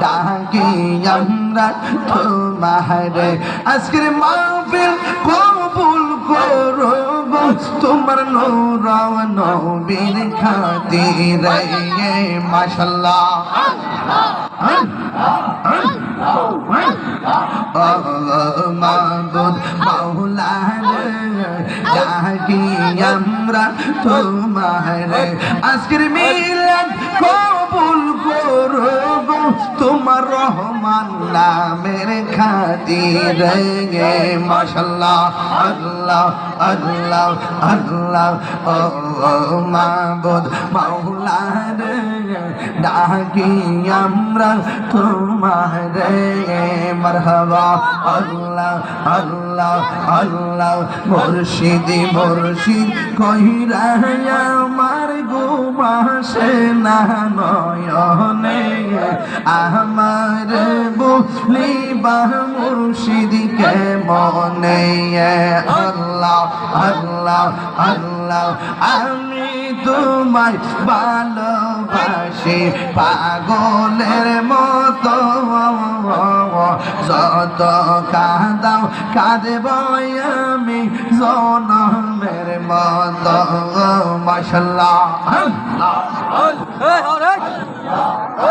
ডাকি আমরা তোমারে আজকের মাহফিল কবুল করো তোমার নূর নবীর মাওলা রে ডাকি আমরা তোমার আজকের মিলন কবুল করো তোমার রহমান নামের খাতিরে মাশাআল্লাহ আল্লাহ আল্লাহ আল্লাহ, ও মাবুদ মাওলা রে ডাকি আমরা তোমারে মারহাবা, আল্লাহ আল্লাহ আল্লাহ, মুর্শিদি, মুর্শিদ কহিরা আমার গুমাসে না নয়নে আমার বুঝলি বা মুর্শিদকে মনে আল্লাহ আল্লাহ আল্লাহ আমি তোমায় ভালোবাসি পাগলের মতো যত কাঁদাও কাঁদব আমি জনমের মত মশলা